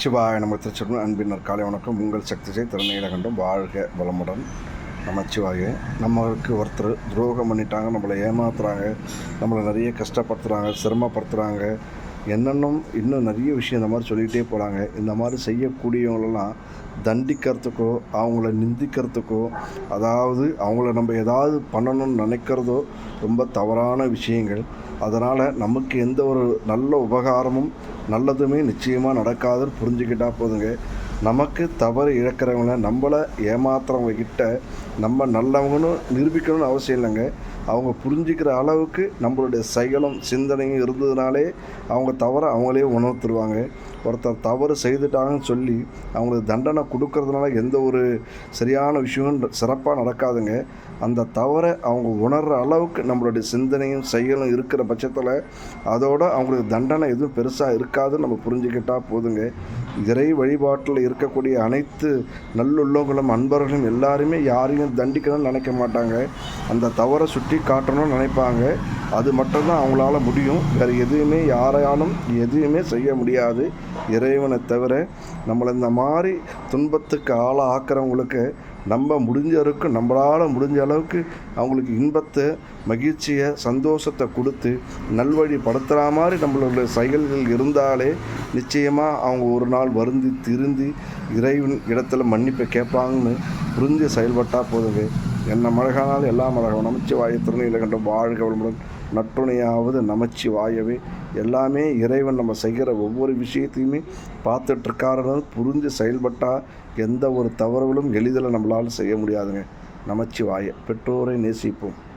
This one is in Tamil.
சிவாய நம்ம திருச்செல்வன் அன்பினர் காலை வணக்கம். உங்கள் சக்தி செய் திறனையில கண்டும் வாழ்க வளமுடன் நமச்சிவாய. நம்மளுக்கு ஒருத்தர் துரோகம் பண்ணிட்டாங்க நம்மளை ஏமாத்துறாங்க நம்மளை நிறைய கஷ்டப்படுத்துகிறாங்க சிரமப்படுத்துகிறாங்க என்னென்னும் இன்னும் நிறைய விஷயம் இந்த மாதிரி சொல்லிகிட்டே போகிறாங்க இந்த மாதிரி செய்யக்கூடியவங்களெல்லாம் தண்டிக்கிறதுக்கோ அவங்கள நிந்திக்கிறதுக்கோ அதாவது அவங்கள நம்ம ஏதாவது பண்ணணும்னு நினைக்கிறதோ ரொம்ப தவறான விஷயங்கள். அதனால் நமக்கு எந்த ஒரு நல்ல உபகாரமும் நல்லதுமே நிச்சயமாக நடக்காதுன்னு புரிஞ்சுக்கிட்டா போதுங்க. நமக்கு தவறு இழக்கிறவங்கள நம்மளை ஏமாத்துறவங்க கிட்ட நம்ம நல்லவங்கன்னு நிரூபிக்கணும்னு அவசியம் இல்லைங்க. அவங்க புரிஞ்சுக்கிற அளவுக்கு நம்மளுடைய செயலும் சிந்தனையும் இருந்ததுனாலே அவங்க தவறை அவங்களே உணர்த்துருவாங்க ஒருத்தர் தவறு செய்துட்டாங்கன்னு சொல்லி அவங்களுக்கு தண்டனை கொடுக்கறதுனால எந்த ஒரு சரியான விஷயமும் சிறப்பாக நடக்காதுங்க. அந்த தவறை அவங்க உணர்கிற அளவுக்கு நம்மளுடைய சிந்தனையும் செயலும் இருக்கிற பட்சத்தில் அதோட அவங்களுக்கு தண்டனை எதுவும் பெருசாக இருக்காதுன்னு நம்ம புரிஞ்சுக்கிட்டால் போதுங்க. இறை வழிபாட்டில் இருக்கக்கூடிய அனைத்து நல்லுள்ளவங்களும் அன்பர்களும் எல்லாருமே யாரையும் தண்டிக்கணும்னு நினைக்க மாட்டாங்க. அந்த தவறை சுட்டி காட்டணும்னு நினைப்பாங்க. அது மட்டும்தான் அவங்களால முடியும். வேறு எதுவுமே யாராலும் எதுவுமே செய்ய முடியாது. இறைவனை தவிர நம்மளை இந்த மாதிரி துன்பத்துக்கு ஆளாக ஆக்கிறவங்களுக்கு நம்ம முடிஞ்ச அளவுக்கு நம்மளால் முடிஞ்ச அளவுக்கு அவங்களுக்கு இன்பத்தை மகிழ்ச்சியை சந்தோஷத்தை கொடுத்து நல்வழி படுத்துகிற மாதிரி நம்மளுடைய செயல்கள் இருந்தாலே நிச்சயமாக அவங்க ஒரு நாள் வருந்தி திருந்தி இறைவன் இடத்துல மன்னிப்பை கேட்பாங்கன்னு புரிஞ்சு செயல்பட்டால் போதுங்க. என்ன மழகானாலும் எல்லா மழகம் நமச்சி வாய இல்லை கண்ட வாழ்க வளமுடன். நட்டுணையாவது நமச்சி வாயவே எல்லாமே இறைவன் நம்ம செய்கிற ஒவ்வொரு விஷயத்தையுமே பார்த்துட்ருக்காருன்னு புரிஞ்சு செயல்பட்டால் எந்த ஒரு தவறுகளும் எளிதில் நம்மளால் செய்ய முடியாதுங்க. நமச்சிவாய. பெற்றோரை நேசிப்போம்.